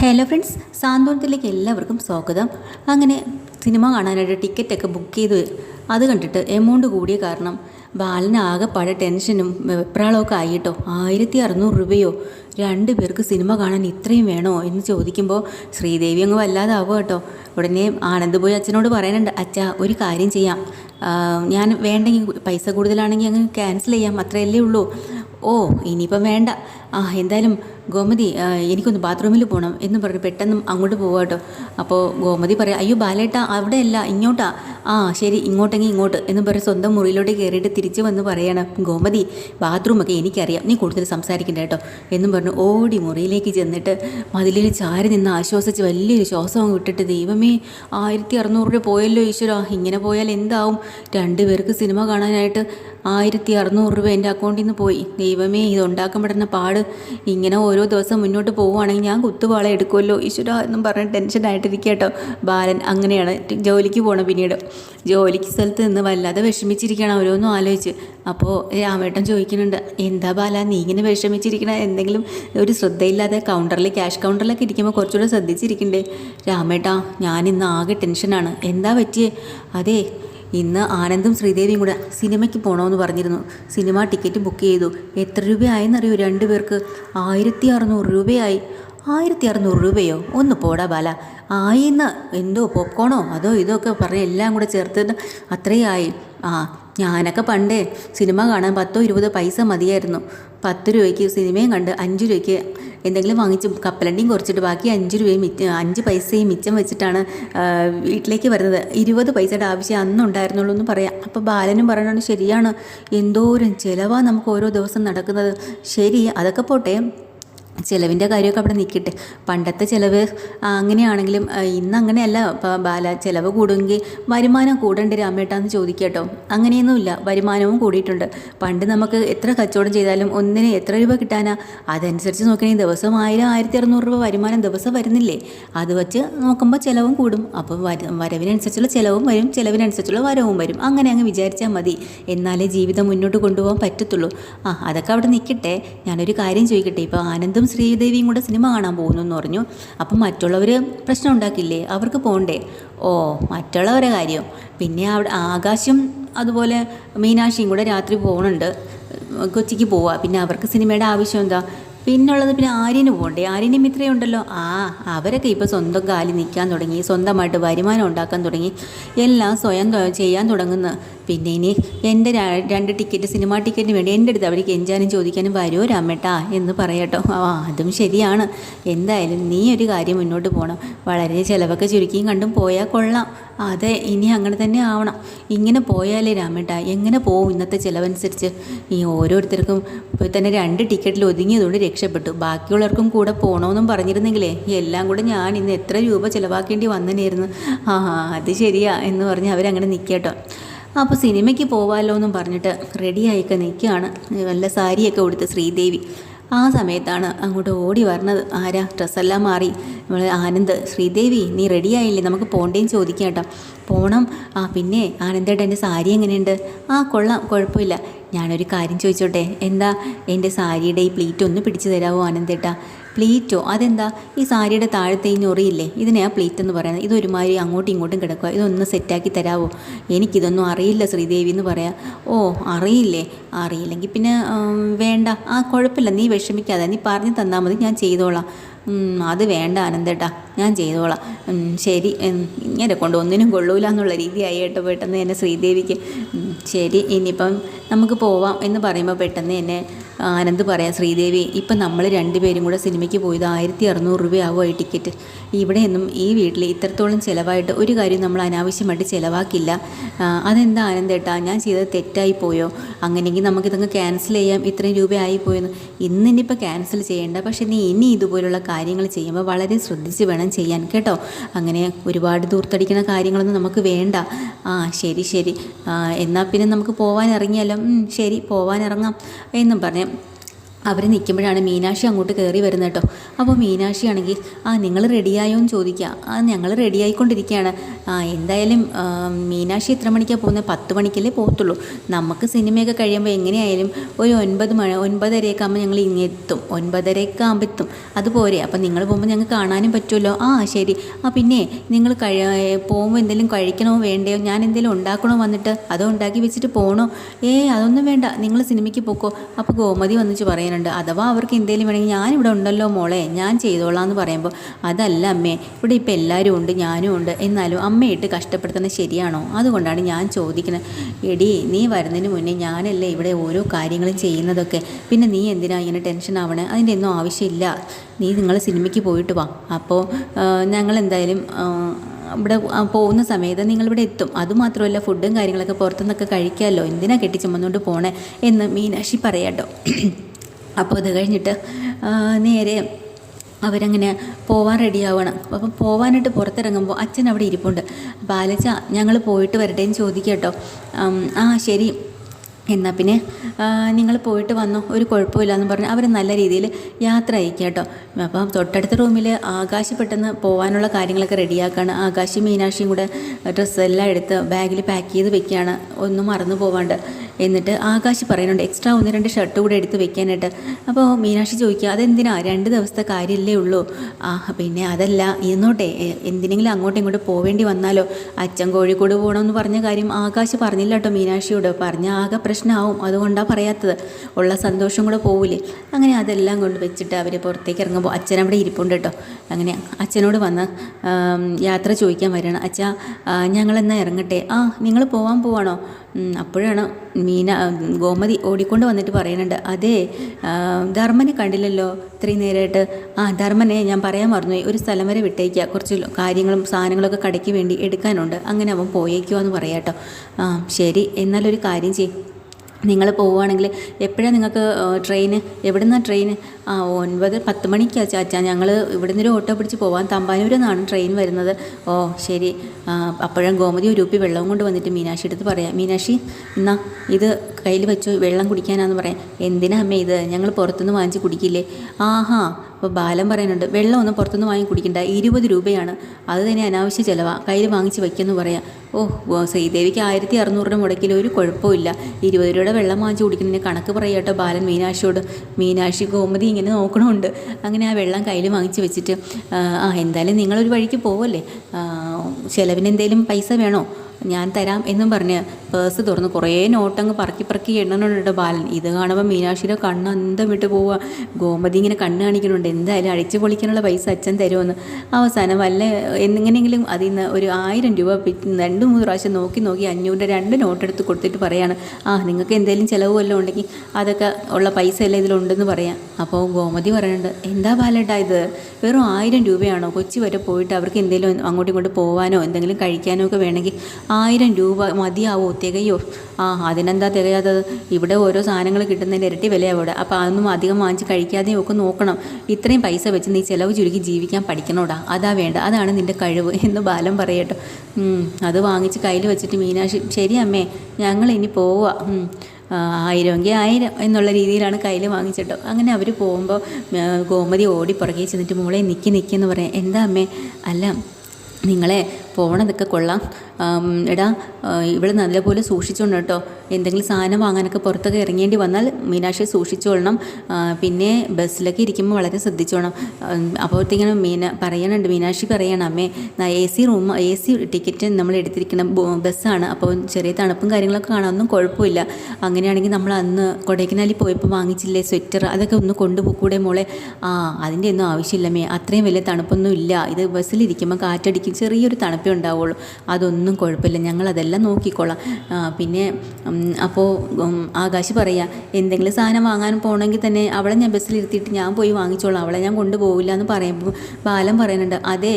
Hello friends സാന്ത്വനത്തിലേക്ക് എല്ലാവർക്കും സ്വാഗതം. അങ്ങനെ സിനിമ കാണാനായിട്ട് ടിക്കറ്റൊക്കെ ബുക്ക് ചെയ്ത് അത് കണ്ടിട്ട് എമൗണ്ട് കൂടിയ കാരണം ബാലന് ആകെപ്പാടെ ടെൻഷനും വെപ്രാളമൊക്കെ ആയിട്ടോ ആയിരത്തി അറുന്നൂറ് രൂപയോ? രണ്ട് പേർക്ക് സിനിമ കാണാൻ ഇത്രയും വേണോ എന്ന് ചോദിക്കുമ്പോൾ ശ്രീദേവി അങ്ങ് വല്ലാതാവുക കേട്ടോ. ഉടനെ ആനന്ദ് പോയി അച്ഛനോട് പറയാനുണ്ട് അച്ഛാ ഒരു കാര്യം ചെയ്യാം. ഞാൻ വേണ്ടെങ്കിൽ പൈസ കൂടുതലാണെങ്കിൽ അങ്ങ് ക്യാൻസൽ ചെയ്യാം. അത്രയല്ലേ ഉള്ളൂ. ഓ ഇനിയിപ്പം വേണ്ട. ആ എന്തായാലും ഗോമതി എനിക്കൊന്ന് ബാത്റൂമിൽ പോകണം എന്ന് പറഞ്ഞ് പെട്ടെന്ന് അങ്ങോട്ട് പോവാ കേട്ടോ അപ്പോൾ ഗോമതി പറയാം അയ്യോ ബാലേട്ടാ അവിടെയല്ല ഇങ്ങോട്ടാ. ആ ശരി ഇങ്ങോട്ടെങ്കിൽ ഇങ്ങോട്ട് എന്ന് പറഞ്ഞ് സ്വന്തം മുറിയിലോട്ട് കയറിയിട്ട് തിരിച്ച് വന്ന് പറയാണ് ഗോമതി ബാത്റൂമൊക്കെ എനിക്കറിയാം നീ കൂടുതൽ സംസാരിക്കണ്ട കേട്ടോ. എന്നും പറഞ്ഞു ഓടി മുറിയിലേക്ക് ചെന്നിട്ട് മതിലിൽ ചാരി നിന്ന് ആശ്വസിച്ച് വലിയൊരു ശ്വാസം വിട്ടിട്ട് ദൈവമേ ആയിരത്തി അറുന്നൂറ് രൂപ പോയല്ലോ ഈശ്വര ഇങ്ങനെ പോയാൽ എന്താവും? രണ്ടുപേർക്ക് സിനിമ കാണാനായിട്ട് ആയിരത്തി അറുന്നൂറ് രൂപ എന്റെ അക്കൗണ്ടിൽ നിന്ന് പോയി. ദൈവമേ ഇത് ഉണ്ടാക്കപ്പെടുന്ന പാട്. ഇങ്ങനെ ഓരോ ദിവസം മുന്നോട്ട് പോവുകയാണെങ്കിൽ ഞാൻ കുത്തുവാള എടുക്കുമല്ലോ. ഈശ്വര എന്നും പറഞ്ഞ് ടെൻഷനായിട്ടിരിക്കുക കേട്ടോ. ബാലൻ അങ്ങനെയാണ് ജോലിക്ക് പോകണം പിന്നീട്. ജോലിക്ക് സ്ഥലത്ത് നിന്ന് വല്ലാതെ വിഷമിച്ചിരിക്കണം ഓരോന്നും ആലോചിച്ച്. അപ്പോൾ രാമേട്ടൻ ചോദിക്കുന്നുണ്ട് എന്താ ബാല നീ ഇങ്ങനെ വിഷമിച്ചിരിക്കണ? എന്തെങ്കിലും ഒരു ശ്രദ്ധയില്ലാതെ കൗണ്ടറിൽ ക്യാഷ് കൗണ്ടറിലൊക്കെ ഇരിക്കുമ്പോൾ കുറച്ചുകൂടെ ശ്രദ്ധിച്ചിരിക്കണ്ടേ? രാമേട്ടാ ഞാൻ ഇന്ന് ആകെ ടെൻഷനാണ് എന്താ പറ്റിയേ? അതെ ഇന്ന് ആനന്ദും ശ്രീദേവിയും കൂടെ സിനിമയ്ക്ക് പോകണമെന്ന് പറഞ്ഞിരുന്നു. സിനിമ ടിക്കറ്റ് ബുക്ക് ചെയ്തു. എത്ര രൂപയായെന്നറിയോ രണ്ട് പേർക്ക്? ആയിരത്തി അറുന്നൂറ് രൂപയായി. ആയിരത്തി അറുന്നൂറ് രൂപയോ? ഒന്ന് പോടാ ബാല. ആയിന്ന് എന്തോ പോപ്കോണോ? അതോ ഇതോ ഒക്കെ പറഞ്ഞ് എല്ലാം കൂടെ ചേർത്തിട്ട് അത്രയായി. ആ ഞാനൊക്കെ പണ്ടേ സിനിമ കാണാൻ പത്തോ ഇരുപതോ പൈസ മതിയായിരുന്നു. പത്ത് രൂപയ്ക്ക് സിനിമയും കണ്ട് അഞ്ച് രൂപയ്ക്ക് എന്തെങ്കിലും വാങ്ങിച്ച് കപ്പലണ്ടിയും കുറച്ചിട്ട് ബാക്കി അഞ്ച് രൂപയും അഞ്ച് പൈസയും മിച്ചം വെച്ചിട്ടാണ് വീട്ടിലേക്ക് വരുന്നത്. ഇരുപത് പൈസയുടെ ആവശ്യം അന്നുണ്ടായിരുന്നുള്ളൂ എന്ന് പറയാം. അപ്പോൾ ബാലനും പറയണത് ശരിയാണ്. എന്തോരം ചിലവാണ് നമുക്ക് ഓരോ ദിവസം നടക്കുന്നത്. ശരി അതൊക്കെ പോട്ടെ. ചിലവിന്റെ കാര്യമൊക്കെ അവിടെ നിൽക്കട്ടെ. പണ്ടത്തെ ചിലവ് അങ്ങനെയാണെങ്കിലും ഇന്ന് അങ്ങനെയല്ല ബാല ചിലവ് കൂടുമെങ്കിൽ വരുമാനം കൂടേണ്ട രാമേട്ടാന്ന് ചോദിക്കട്ടോ. കേട്ടോ അങ്ങനെയൊന്നുമില്ല. വരുമാനവും കൂടിയിട്ടുണ്ട്. പണ്ട് നമുക്ക് എത്ര കച്ചവടം ചെയ്താലും ഒന്നിന് എത്ര രൂപ കിട്ടാനാ? അതനുസരിച്ച് നോക്കണമെങ്കിൽ ദിവസം ആയിരം ആയിരത്തി അറുന്നൂറ് രൂപ വരുമാനം ദിവസം വരുന്നില്ലേ? അത് വെച്ച് നോക്കുമ്പോൾ ചിലവും കൂടും. അപ്പോൾ വര വരവിനനുസരിച്ചുള്ള ചിലവും വരും ചിലവിനനുസരിച്ചുള്ള വരവും വരും. അങ്ങനെ അങ്ങ് വിചാരിച്ചാൽ മതി. എന്നാലേ ജീവിതം മുന്നോട്ട് കൊണ്ടുപോകാൻ പറ്റത്തുള്ളൂ. ആ അതൊക്കെ അവിടെ നിൽക്കട്ടെ. ഞാനൊരു കാര്യം ചോദിക്കട്ടെ. ഇപ്പോൾ ആനന്ദും ശ്രീദേവിയും കൂടെ സിനിമ കാണാൻ പോകുന്നു എന്ന് പറഞ്ഞു. അപ്പം മറ്റുള്ളവർ പ്രശ്നം ഉണ്ടാക്കില്ലേ? അവർക്ക് പോകണ്ടേ ഓ മറ്റുള്ളവരെ കാര്യം. പിന്നെ അവിടെ ആകാശം അതുപോലെ മീനാക്ഷിയും കൂടെ രാത്രി പോകുന്നുണ്ട് കൊച്ചിക്ക് പോവുക പിന്നെ അവർക്ക് സിനിമയുടെ ആവശ്യം എന്താ? പിന്നുള്ളത് പിന്നെ ആര്യന് പോകണ്ടേ ആര്യനും ഇത്രയും ഉണ്ടല്ലോ. ആ അവരൊക്കെ ഇപ്പോൾ സ്വന്തം കാലിൽ നിൽക്കാൻ തുടങ്ങി. സ്വന്തമായിട്ട് വരുമാനം ഉണ്ടാക്കാൻ തുടങ്ങി. എല്ലാം സ്വയം ചെയ്യാൻ തുടങ്ങുന്നു. പിന്നെ ഇനി എന്റെ രണ്ട് ടിക്കറ്റ് സിനിമാ ടിക്കറ്റിന് വേണ്ടി എന്റെ അടുത്ത് അവർക്ക് എഞ്ചാനും ചോദിക്കാനും വരുമോ രാമേട്ടാ എന്ന് പറയട്ടോ ആ അതും ശരിയാണ്. എന്തായാലും നീ ഒരു കാര്യം മുന്നോട്ട് പോകണം വളരെ ചിലവൊക്കെ ചുരുക്കിയും കണ്ടും പോയാൽ കൊള്ളാം. അതെ ഇനി അങ്ങനെ തന്നെ ആവണം. ഇങ്ങനെ പോയാലേ രാമേട്ട എങ്ങനെ പോവും ഇന്നത്തെ ചിലവനുസരിച്ച്? ഈ ഓരോരുത്തർക്കും ഇപ്പോൾ തന്നെ രണ്ട് ടിക്കറ്റിൽ ഒതുങ്ങിയതുകൊണ്ട് രക്ഷപ്പെട്ടു. ബാക്കിയുള്ളവർക്കും കൂടെ പോകണമെന്നും പറഞ്ഞിരുന്നെങ്കിലേ എല്ലാം കൂടെ ഞാൻ ഇന്ന് എത്ര രൂപ ചിലവാക്കേണ്ടി വന്നനായിരുന്നു. ആ അത് ശരിയാ എന്ന് പറഞ്ഞ് അവരങ്ങനെ നിൽക്കട്ടോ അപ്പോൾ സിനിമയ്ക്ക് പോവാമല്ലോ എന്നും പറഞ്ഞിട്ട് റെഡിയായിക്കെ നിൽക്കുകയാണ്. നല്ല സാരിയൊക്കെ ഉടുത്ത് ശ്രീദേവി. ആ സമയത്താണ് അങ്ങോട്ട് ഓടി വരണത്. ആരാ? ഡ്രസ്സെല്ലാം മാറി. നമ്മൾ ആനന്ദ് ശ്രീദേവി നീ റെഡിയായില്ലേ? നമുക്ക് പോണ്ടേന്ന് ചോദിക്കാം കേട്ടോ. പോണം. ആ പിന്നെ ആനന്ദേട്ട എന്റെ സാരി എങ്ങനെയുണ്ട്? ആ കൊള്ളാം. കുഴപ്പമില്ല. ഞാനൊരു കാര്യം ചോദിച്ചോട്ടെ. എന്താ? എന്റെ സാരിയുടെ ഈ പ്ലീറ്റ് ഒന്ന് പിടിച്ചു തരാമോ ആനന്ദേട്ടാ? പ്ലീറ്റോ? അതെന്താ? ഈ സാരിയുടെ താഴത്തെ ഈ ഞൊറിയില്ലേ? ഇതിനെയാ പ്ലീറ്റ് എന്ന് പറയുന്നത്. ഇതൊരുമാതിരി അങ്ങോട്ടും ഇങ്ങോട്ടും കിടക്കുക ഇതൊന്ന് സെറ്റാക്കി തരാമോ എനിക്കിതൊന്നും അറിയില്ല ശ്രീദേവി എന്ന് പറയാം ഓ അറിയില്ലേ? അറിയില്ലെങ്കിൽ പിന്നെ വേണ്ട. ആ കുഴപ്പമില്ല. നീ വിഷമിക്കാതെ. നീ പറഞ്ഞു തന്നാൽ മതി. ഞാൻ ചെയ്തോളാം. അത് വേണ്ട ആനന്ദേട്ടാ ഞാൻ ചെയ്തോളാം. ശരി ഇങ്ങനെ കൊണ്ട് ഒന്നിനും കൊള്ളൂല എന്നുള്ള രീതിയായി കേട്ടോ പെട്ടെന്ന് എന്നെ ശ്രീദേവിക്ക്. ശരി ഇനിയിപ്പം നമുക്ക് പോവാം എന്ന് പറയുമ്പോൾ പെട്ടെന്ന് എന്നെ ആനന്ദ് പറയാം ശ്രീദേവി ഇപ്പം നമ്മൾ രണ്ടുപേരും കൂടെ സിനിമയ്ക്ക് പോയത് ആയിരത്തി അറുന്നൂറ് രൂപയാവോ ഈ ടിക്കറ്റ് ഇവിടെയൊന്നും ഈ വീട്ടിൽ ഇത്രത്തോളം ചിലവായിട്ട് ഒരു കാര്യം നമ്മൾ അനാവശ്യമായിട്ട് ചിലവാക്കില്ല. അതെന്താ ആനന്ദേട്ടാ ഞാൻ ചെയ്തത് തെറ്റായി പോയോ? അങ്ങനെയെങ്കിൽ നമുക്കിതങ്ങ് ക്യാൻസൽ ചെയ്യാം ഇത്രയും രൂപയായി പോയെന്ന്. ഇന്നിനിപ്പോൾ ക്യാൻസൽ ചെയ്യേണ്ട പക്ഷേ നീ ഇനി ഇതുപോലുള്ള കാര്യങ്ങൾ ചെയ്യുമ്പോൾ വളരെ ശ്രദ്ധിച്ച് വേണം ചെയ്യാൻ കേട്ടോ? അങ്ങനെ ഒരുപാട് ദൂർത്തടിക്കുന്ന കാര്യങ്ങളൊന്നും നമുക്ക് വേണ്ട. ആ ശരി ശരി. എന്നാൽ പിന്നെ നമുക്ക് പോകാൻ ഇറങ്ങിയാലോ ശരി പോകാൻ ഇറങ്ങാം എന്നും പറഞ്ഞ് അവർ നിൽക്കുമ്പോഴാണ് മീനാക്ഷി അങ്ങോട്ട് കയറി വരുന്നത് കേട്ടോ. അപ്പോൾ മീനാക്ഷി ആണെങ്കിൽ ആ നിങ്ങൾ റെഡിയായോ എന്ന് ചോദിക്കുക. ആ ഞങ്ങൾ റെഡിയായിക്കൊണ്ടിരിക്കുകയാണ് ആ എന്തായാലും മീനാക്ഷി എത്ര മണിക്കാണ് പോകുന്നത്? പത്ത് മണിക്കല്ലേ പോകത്തുള്ളൂ. നമുക്ക് സിനിമയൊക്കെ കഴിയുമ്പോൾ എങ്ങനെയായാലും ഒരു ഒൻപത് മണി ഒൻപതരയൊക്കെ ആകുമ്പോൾ ഞങ്ങൾ ഇങ്ങെത്തും ഒൻപതരയൊക്കെ ആകുമ്പോൾ എത്തും. അതുപോരെ അപ്പോൾ നിങ്ങൾ പോകുമ്പോൾ ഞങ്ങൾക്ക് കാണാനും പറ്റുമല്ലോ. ആ ശരി. ആ പിന്നെ നിങ്ങൾ കഴി പോകുമ്പോൾ എന്തെങ്കിലും കഴിക്കണോ വേണ്ടയോ? ഞാൻ എന്തെങ്കിലും ഉണ്ടാക്കണോ വന്നിട്ട്? അതോ ഉണ്ടാക്കി വെച്ചിട്ട് പോകണോ? ഏ അതൊന്നും വേണ്ട. നിങ്ങൾ സിനിമയ്ക്ക് പോക്കോ. അപ്പോൾ ഗോമതി വന്നിച്ച് പറയാനുണ്ട് അഥവാ അവർക്ക് എന്തെങ്കിലും വേണമെങ്കിൽ ഞാനിവിടെ ഉണ്ടല്ലോ മോളെ ഞാൻ ചെയ്തോളാം എന്ന് പറയുമ്പോൾ അതല്ല അമ്മേ ഇവിടെ ഇപ്പം എല്ലാവരും ഉണ്ട് ഞാനും ഉണ്ട്. എന്നാലും അമ്മയിട്ട് കഷ്ടപ്പെടുത്തുന്നത് ശരിയാണോ? അതുകൊണ്ടാണ് ഞാൻ ചോദിക്കുന്നത്. എടി നീ വരുന്നതിന് മുന്നേ ഞാനല്ലേ ഇവിടെ ഓരോ കാര്യങ്ങളും ചെയ്യുന്നതൊക്കെ? പിന്നെ നീ എന്തിനാ ഇങ്ങനെ ടെൻഷൻ ആവണേ? അതിന്റെ ഒന്നും ആവശ്യമില്ല. നീ നിങ്ങൾ സിനിമയ്ക്ക് പോയിട്ട് വാ. അപ്പോൾ ഞങ്ങൾ എന്തായാലും ഇവിടെ പോകുന്ന സമയത്ത് നിങ്ങളിവിടെ എത്തും. അതുമാത്രമല്ല ഫുഡും കാര്യങ്ങളൊക്കെ പുറത്തുനിന്നൊക്കെ കഴിക്കാമല്ലോ. എന്തിനാ കെട്ടിച്ചുമന്നുകൊണ്ട് പോണേ? എന്ന് മീനാക്ഷി പറയാട്ടോ. അപ്പോൾ അത് കഴിഞ്ഞിട്ട് നേരെ അവരങ്ങനെ പോവാൻ റെഡിയാവണം അപ്പം പോവാനായിട്ട് പുറത്തിറങ്ങുമ്പോൾ അച്ഛൻ അവിടെ ഇരിപ്പുണ്ട്. ബാലച്ച ഞങ്ങൾ പോയിട്ട് വരട്ടെ എന്ന് ചോദിക്കുക കേട്ടോ. ആ ശരി. എന്നാൽ പിന്നെ നിങ്ങൾ പോയിട്ട് വന്നോ ഒരു കുഴപ്പമില്ല എന്ന് പറഞ്ഞ് അവർ നല്ല രീതിയിൽ യാത്ര അയക്കുക കേട്ടോ. അപ്പം തൊട്ടടുത്ത റൂമിൽ ആകാശ് പെട്ടെന്ന് പോകാനുള്ള കാര്യങ്ങളൊക്കെ റെഡിയാക്കാണ് ആകാശ് മീനാക്ഷിയും കൂടെ ഡ്രസ്സെല്ലാം എടുത്ത് ബാഗിൽ പാക്ക് ചെയ്ത് വെക്കുകയാണ്. ഒന്നും മറന്നു പോവാണ്ട്. എന്നിട്ട് ആകാശ് പറയുന്നുണ്ട് എക്സ്ട്രാ ഒന്ന് രണ്ട് ഷർട്ട് കൂടെ എടുത്ത് വെക്കാനായിട്ട്. അപ്പോൾ മീനാക്ഷി ചോദിക്കുക അതെന്തിനാ? രണ്ട് ദിവസത്തെ കാര്യമല്ലേ ഉള്ളൂ. ആ പിന്നെ അതല്ല എന്നോട്ടെ എന്തിനെങ്കിലും അങ്ങോട്ടും ഇങ്ങോട്ട് പോവേണ്ടി വന്നാലോ? അച്ഛൻ കോഴിക്കോട് പോകണമെന്ന് പറഞ്ഞ കാര്യം ആകാശ് പറഞ്ഞില്ല കേട്ടോ മീനാക്ഷിയോട്. പറഞ്ഞ ആകെ പ്രശ്നമാവും അതുകൊണ്ടാണ് പറയാത്തത്. ഉള്ള സന്തോഷം കൂടെ പോവില്ലേ അങ്ങനെ അതെല്ലാം കൊണ്ട് വെച്ചിട്ട് അവർ പുറത്തേക്ക് ഇറങ്ങുമ്പോൾ അച്ഛൻ അവിടെ ഇരിപ്പുണ്ട് കേട്ടോ. അങ്ങനെ അച്ഛനോട് വന്ന് യാത്ര ചോദിക്കാൻ വരണം അച്ഛാ ഞങ്ങളെന്നാ ഇറങ്ങട്ടെ? ആ നിങ്ങൾ പോവാൻ പോവാണോ? അപ്പോഴാണ് മീന ഗോമതി ഓടിക്കൊണ്ട് വന്നിട്ട് പറയുന്നുണ്ട് അതെ ധർമ്മനെ കണ്ടില്ലല്ലോ ഇത്രയും നേരമായിട്ട് ആ ധർമ്മനെ ഞാൻ പറയാൻ മറന്നുപോയി ഒരു സ്ഥലം വരെ വിട്ടേക്കുക കുറച്ച് കാര്യങ്ങളും സാധനങ്ങളൊക്കെ കടയ്ക്ക് വേണ്ടി എടുക്കാനുണ്ട്. അങ്ങനെ അവൻ പോയേക്കുവാന്ന് കേട്ടോ ആ ശരി എന്നാലൊരു കാര്യം ചെയ്യും. നിങ്ങൾ പോവുകയാണെങ്കിൽ എപ്പോഴാണ് നിങ്ങൾക്ക് ട്രെയിൻ എവിടെ നിന്നാണ് ട്രെയിൻ ആ ഒൻപത് പത്ത് മണിക്കാണ് ചാച്ചാ ഞങ്ങൾ ഇവിടെ നിന്നൊരു ഓട്ടോ പിടിച്ച് പോവാൻ തമ്പാനൂരിൽ നിന്നാണ് ട്രെയിൻ വരുന്നത്. ഓ ശരി. അപ്പോഴും ഗോമതി ഒരു ഉപ്പി വെള്ളം കൊണ്ട് വന്നിട്ട് മീനാക്ഷി എടുത്ത് പറയാം മീനാക്ഷി എന്നാ ഇത് കയ്യിൽ വെച്ചു വെള്ളം കുടിക്കാനാന്ന് പറയാം. എന്തിനാ അമ്മേ ഇത്? ഞങ്ങൾ പുറത്തുനിന്ന് വാങ്ങിച്ച് കുടിക്കില്ലേ? ആഹാ. അപ്പോൾ ബാലം പറയുന്നുണ്ട് വെള്ളം ഒന്നും പുറത്തുനിന്ന് വാങ്ങി കുടിക്കണ്ട ഇരുപത് രൂപയാണ്. അത് തന്നെ അനാവശ്യ ചിലവാണ് കയ്യിൽ വാങ്ങിച്ച് വയ്ക്കുമെന്ന് പറയാം. ഓ ശ്രീദേവിക്ക് ആയിരത്തി അറുന്നൂറ് രൂപ മുടക്കിൽ ഒരു കുഴപ്പമില്ല ഇരുപത് രൂപയുടെ വെള്ളം വാങ്ങിച്ച് കുടിക്കുന്നതിന് കണക്ക് പറയാട്ടോ ബാലൻ മീനാക്ഷിയോട്. മീനാക്ഷി ഗോമതി ഇങ്ങനെ നോക്കണമുണ്ട് അങ്ങനെ ആ വെള്ളം കയ്യിൽ വാങ്ങിച്ച് വെച്ചിട്ട് ആ, എന്തായാലും നിങ്ങളൊരു വഴിക്ക് പോവല്ലേ? ചിലവിന് എന്തെങ്കിലും പൈസ വേണോ? ഞാൻ തരാം എന്നും പറഞ്ഞ് പേഴ്സ് തുറന്ന് കുറേ നോട്ടങ്ങ് പറക്കി പറക്കി എണ്ണണുണ്ട് ബാലൻ. ഇത് കാണുമ്പോൾ മീനാക്ഷിയുടെ കണ്ണ് അന്തം വിട്ട് പോവുക ഗോമതി ഇങ്ങനെ കണ്ണ് കാണിക്കുന്നുണ്ട്. എന്തായാലും അടിച്ചു പൊളിക്കാനുള്ള പൈസ അച്ഛൻ തരുമെന്ന്. അവസാനം വല്ല എങ്ങനെയെങ്കിലും അതിൽ നിന്ന് ഒരു ആയിരം രൂപ പിറ്റ് രണ്ട് മൂന്ന് പ്രാവശ്യം നോക്കി നോക്കി അഞ്ഞൂറിന്റെ രണ്ട് നോട്ട് എടുത്ത് കൊടുത്തിട്ട് പറയാണ് ആ നിങ്ങൾക്ക് എന്തെങ്കിലും ചിലവ് വല്ലതും ഉണ്ടെങ്കിൽ അതൊക്കെ ഉള്ള പൈസ എല്ലാം ഇതിലുണ്ടെന്ന് പറയാം. അപ്പോൾ ഗോമതി പറയുന്നുണ്ട് എന്താ ബാലേട്ടാ ഇത്? വെറും ആയിരം രൂപയാണോ? കൊച്ചി വരെ പോയിട്ട് അവർക്ക് എന്തെങ്കിലും അങ്ങോട്ടും ഇങ്ങോട്ട് പോകാനോ എന്തെങ്കിലും കഴിക്കാനോ ഒക്കെ വേണമെങ്കിൽ ആയിരം രൂപ മതിയാവോ തികയോ? ആ അതിനെന്താ തികയാത്തത്? ഇവിടെ ഓരോ സാധനങ്ങൾ കിട്ടുന്നതിന്റെ ഇരട്ടി വിലയാണ് ഇവിടെ. അപ്പോൾ അതൊന്നും അധികം വാങ്ങിച്ച് കഴിക്കാതെയും ഒക്കെ നോക്കണം. ഇത്രയും പൈസ വെച്ച് നീ ചിലവ് ചുരുക്കി ജീവിക്കാൻ പഠിക്കണോടാ? അതാ വേണ്ട. അതാണ് നിന്റെ കഴിവ്. എന്ന് ബാലം പറയട്ടോ. അത് വാങ്ങിച്ച് കയ്യിൽ വെച്ചിട്ട് മീനാക്ഷി ശരി അമ്മേ ഞങ്ങൾ ഇനി പോവുക ആയിരമെങ്കിൽ ആയിരം എന്നുള്ള രീതിയിലാണ് കയ്യിൽ വാങ്ങിച്ചിട്ടോ. അങ്ങനെ അവർ പോകുമ്പോൾ ഗോമതി ഓടി പുറകെ ചെന്നിട്ട് മോളെ നിൽക്കി നിൽക്കി എന്ന് പറയാം. എന്താ അമ്മേ? അല്ല നിങ്ങളെ പോണതൊക്കെ കൊള്ളാം. എടാ ഇവിടെ നല്ലപോലെ സൂക്ഷിച്ചോണം കേട്ടോ. എന്തെങ്കിലും സാധനം വാങ്ങാനൊക്കെ പുറത്തൊക്കെ ഇറങ്ങേണ്ടി വന്നാൽ മീനാക്ഷി സൂക്ഷിച്ചോളണം. പിന്നെ ബസ്സിലൊക്കെ ഇരിക്കുമ്പോൾ വളരെ ശ്രദ്ധിച്ചോണം. അപ്പോഴത്തേക്കിനും മീന പറയണുണ്ട് മീനാക്ഷി പറയണം അമ്മേ A C room A C ticket നമ്മൾ എടുത്തിരിക്കുന്ന ബസ്സാണ്. അപ്പോൾ ചെറിയ തണുപ്പും കാര്യങ്ങളൊക്കെ കാണാൻ ഒന്നും കുഴപ്പമില്ല. അങ്ങനെയാണെങ്കിൽ നമ്മൾ അന്ന് കൊടൈക്കനാലിൽ പോയപ്പോൾ വാങ്ങിച്ചില്ലേ സ്വെറ്റർ? അതൊക്കെ ഒന്ന് കൊണ്ടുപോകൂടെ മോളെ. ആ അതിന്റെ ഒന്നും ആവശ്യമില്ല മേ അത്രയും വലിയ തണുപ്പൊന്നും ഇല്ല ഇത് ബസ്സിലിരിക്കുമ്പോൾ കാറ്റടിക്കും. ചെറിയൊരു തണുപ്പേ ഉണ്ടാവുള്ളൂ. അതൊന്നും കുഴപ്പമില്ല. ഞങ്ങളതെല്ലാം നോക്കിക്കോളാം. പിന്നെ അപ്പോൾ ആകാശ് പറയുക എന്തെങ്കിലും സാധനം വാങ്ങാൻ പോകണമെങ്കിൽ തന്നെ അവളെ ഞാൻ ബസ്സിലിരുത്തിയിട്ട് ഞാൻ പോയി വാങ്ങിച്ചോളാം. അവളെ ഞാൻ കൊണ്ടുപോകില്ല എന്ന് പറയുമ്പോൾ ബാലം പറയുന്നുണ്ട് അതെ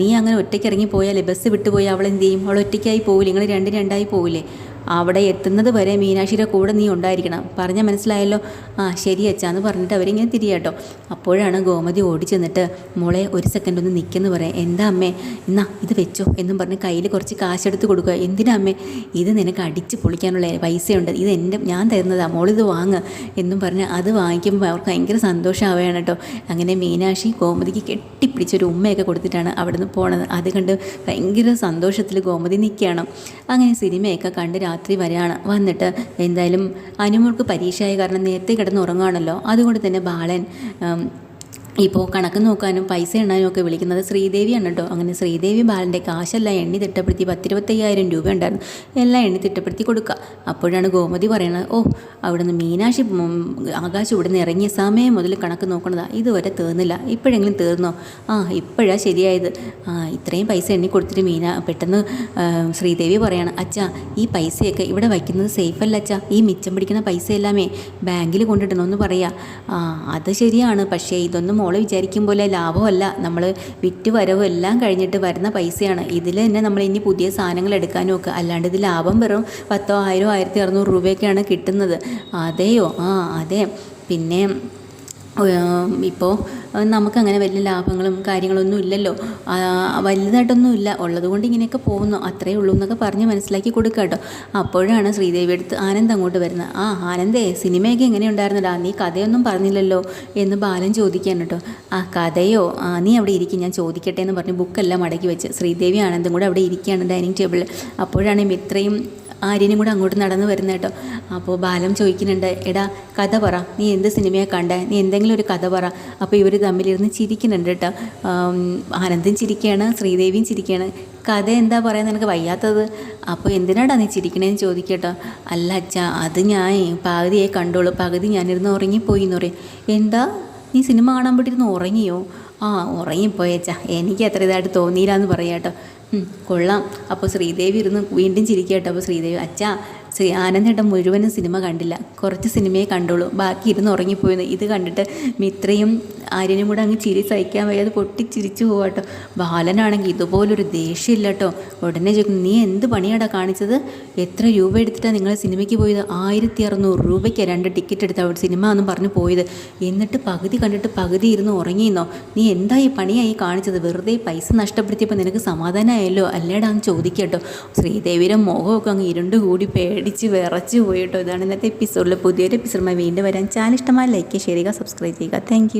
നീ അങ്ങനെ ഒറ്റയ്ക്ക് ഇറങ്ങി പോയാലേ ബസ് വിട്ടുപോയി അവൾ എന്ത് ചെയ്യും അവൾ ഒറ്റയ്ക്കായി പോവില്ലേ? നിങ്ങൾ രണ്ട് രണ്ടായി പോവില്ലേ? അവിടെ എത്തുന്നത് വരെ മീനാക്ഷിയുടെ കൂടെ നീ ഉണ്ടായിരിക്കണം. പറഞ്ഞാൽ മനസ്സിലായല്ലോ? ആ ശരി അച്ഛാന്ന് പറഞ്ഞിട്ട് അവരിങ്ങനെ തിരിയാട്ടോ അപ്പോഴാണ് ഗോമതി ഓടി ചെന്നിട്ട് മോളെ ഒരു സെക്കൻഡ് ഒന്ന് നിൽക്കുന്നു പറയാം എന്താ അമ്മേ? എന്നാ ഇത് വെച്ചോ എന്നും പറഞ്ഞ് കയ്യിൽ കുറച്ച് കാശെടുത്ത് കൊടുക്കുക. എന്തിനാ അമ്മേ? ഇത് നിനക്ക് അടിച്ച് പൊളിക്കാനുള്ള പൈസയുണ്ട്. ഇത് എന്റെ ഞാൻ തരുന്നതാ. മോളിത് വാങ്ങ് എന്നും പറഞ്ഞ് അത് വാങ്ങിക്കുമ്പോൾ അവർക്ക് ഭയങ്കര സന്തോഷമാവുകയാണ് കേട്ടോ അങ്ങനെ മീനാക്ഷി ഗോമതിക്ക് കെട്ടിപ്പിടിച്ചൊരു ഉമ്മയൊക്കെ കൊടുത്തിട്ടാണ് അവിടെ നിന്ന് പോണത്. അത് കണ്ട് ഭയങ്കര സന്തോഷത്തിൽ ഗോമതി നിൽക്കുകയാണ് അങ്ങനെ സിനിമയൊക്കെ കണ്ട് രാത്രി വരെയാണ്. വന്നിട്ട് എന്തായാലും അനുമോൾക്ക് പരീക്ഷയായ കാരണം നേരത്തെ കിടന്ന് ഉറങ്ങുകയാണല്ലോ അതുകൊണ്ട് തന്നെ ബാലൻ ഇപ്പോൾ കണക്ക് നോക്കാനും പൈസ എണ്ണാനും ഒക്കെ വിളിക്കുന്നത് ശ്രീദേവിയാണ് കേട്ടോ. അങ്ങനെ ശ്രീദേവി ബാലന്റെ കാശെല്ലാം എണ്ണി തിട്ടപ്പെടുത്തി പത്തിരുപത്തയ്യായിരം രൂപ ഉണ്ടായിരുന്നു. എല്ലാം എണ്ണി തിട്ടപ്പെടുത്തി കൊടുക്കുക. അപ്പോഴാണ് ഗോമതി പറയുന്നത് ഓ അവിടുന്ന് മീനാക്ഷി ഉം, ആകാശം ഇവിടുന്ന് ഇറങ്ങിയ സമയം മുതൽ കണക്ക് നോക്കണതാ. ഇതുവരെ തീർന്നില്ല. ഇപ്പോഴെങ്കിലും തീർന്നോ? ആ ഇപ്പോഴാണ് ശരിയായത്. ആ ഇത്രയും പൈസ എണ്ണി കൊടുത്തിട്ട് മീന പെട്ടെന്ന് ശ്രീദേവി പറയാണ് അച്ഛാ ഈ പൈസയൊക്കെ ഇവിടെ വയ്ക്കുന്നത് സേഫ് അല്ല അച്ഛാ. ഈ മിച്ചം പിടിക്കുന്ന പൈസ എല്ലാമേ ബാങ്കിൽ കൊണ്ടിടണമെന്ന് പറയാ. ആ അത് ശരിയാണ്. പക്ഷേ ഇതൊന്നും മോൾ വിചാരിക്കും പോലെ ലാഭമല്ല. നമ്മൾ വിറ്റ് വരവും എല്ലാം കഴിഞ്ഞിട്ട് വരുന്ന പൈസയാണ്. ഇതിൽ തന്നെ നമ്മൾ ഇനി പുതിയ സാധനങ്ങൾ എടുക്കാനും ഒക്കെ. അല്ലാണ്ട് ഇത് ലാഭം വെറും പത്തോ ആയിരോ ആയിരത്തി അറുന്നൂറ് രൂപയൊക്കെയാണ് കിട്ടുന്നത്. അതെയോ? ആ അതെ. പിന്നെ ഇപ്പോൾ നമുക്കങ്ങനെ വലിയ ലാഭങ്ങളും കാര്യങ്ങളൊന്നും ഇല്ലല്ലോ. വലുതായിട്ടൊന്നും ഇല്ല ഉള്ളതുകൊണ്ട് ഇങ്ങനെയൊക്കെ പോകുന്നു. അത്രയേ ഉള്ളൂ എന്നൊക്കെ പറഞ്ഞ് മനസ്സിലാക്കി കൊടുക്കുക കേട്ടോ. അപ്പോഴാണ് ശ്രീദേവി അടുത്ത് ആനന്ദ് അങ്ങോട്ട് വരുന്നത്. ആ ആനന്ദേ സിനിമയൊക്കെ എങ്ങനെ ഉണ്ടായിരുന്നടാ നീ കഥയൊന്നും പറഞ്ഞില്ലല്ലോ എന്ന് ബാലൻ ചോദിക്കാൻ കേട്ടോ. ആ കഥയോ? ആ നീ അവിടെ ഇരിക്കും. ഞാൻ ചോദിക്കട്ടെ എന്ന് പറഞ്ഞ് ബുക്കെല്ലാം മടക്കി വെച്ച് ശ്രീദേവി ആനന്ദും കൂടെ അവിടെ ഇരിക്കുകയാണ് ഡൈനിങ് ടേബിളിൽ. അപ്പോഴാണ് മിത്രയും ആര്യനും കൂടെ അങ്ങോട്ട് നടന്നു വരുന്ന കേട്ടോ അപ്പോൾ ബാലം ചോദിക്കുന്നുണ്ട് എടാ കഥ പറ. നീ എന്ത് സിനിമയാണ് കണ്ടേ? നീ എന്തെങ്കിലും ഒരു കഥ പറ. അപ്പോൾ ഇവർ തമ്മിലിരുന്ന് ചിരിക്കുന്നുണ്ട് കേട്ടോ ആനന്ദും ചിരിക്കുകയാണ് ശ്രീദേവിയും ചിരിക്കുകയാണ്. കഥ എന്താ പറയാൻ നിനക്ക് വയ്യാത്തത്? അപ്പോൾ എന്തിനാടാ നീ ചിരിക്കണേന്ന് ചോദിക്കട്ടോ അല്ല അച്ഛാ അത് ഞാൻ പകുതിയെ കണ്ടോളൂ. പകുതി ഞാനിരുന്ന് ഉറങ്ങിപ്പോയി എന്ന് പറയും. എന്താ? നീ സിനിമ കാണാൻ പറ്റിയിരുന്ന് ഉറങ്ങിയോ? ആ ഉറങ്ങിപ്പോയച്ചാ എനിക്ക് അത്ര ഇതായിട്ട് തോന്നിയില്ല എന്ന് പറയാം കേട്ടോ കൊള്ളാം. അപ്പോൾ ശ്രീദേവി ഇരുന്ന് വീണ്ടും ചിരിക്കട്ടോ. അപ്പോൾ ശ്രീദേവി അച്ഛാ ആനന്ദേട്ടൻ മുഴുവനും സിനിമ കണ്ടില്ല. കുറച്ച് സിനിമയെ കണ്ടുള്ളൂ. ബാക്കി ഇരുന്ന് ഉറങ്ങിപ്പോയെന്ന്. ഇത് കണ്ടിട്ട് മിത്രയും ആര്യനും കൂടെ അങ്ങ് ചിരി സഹിക്കാൻ വയ്യാതെ പൊട്ടി ചിരിച്ചു പോവാട്ടോ ബാലനാണെങ്കിൽ ഇതുപോലൊരു ദേഷ്യമില്ല കേട്ടോ ഉടനെ ചോദിക്കും നീ എന്ത് പണിയാടാ കാണിച്ചത്? എത്ര രൂപ എടുത്തിട്ടാണ് നിങ്ങൾ സിനിമയ്ക്ക് പോയത്? ആയിരത്തി അറുന്നൂറ് രൂപയ്ക്ക് രണ്ട് ടിക്കറ്റ് എടുത്ത അവിടെ സിനിമ എന്നും പറഞ്ഞ് പോയത്. എന്നിട്ട് പകുതി കണ്ടിട്ട് പകുതി ഇരുന്ന് ഉറങ്ങിയെന്നോ നീ എന്താ ഈ പണിയായി കാണിച്ചത്? വെറുതെ പൈസ നഷ്ടപ്പെടുത്തിയപ്പോൾ നിനക്ക് സമാധാനമായല്ലോ അല്ലേടാന്ന് ചോദിക്കട്ടോ ശ്രീദേവിയുടെ മുഖമൊക്കെ അങ്ങ് ഇരുണ്ട് കൂടി പേടിച്ച് വിറച്ച് പോയിട്ടോ ഇതാണ് ഇന്നത്തെ എപ്പിസോഡിൽ പുതിയൊരു എപ്പിസോഡുമായി വീണ്ടും വരാൻ ചാനൽ ഇഷ്ടമായി ലൈക്ക് ചെയ്യുക സബ്സ്ക്രൈബ് ചെയ്യുക. താങ്ക്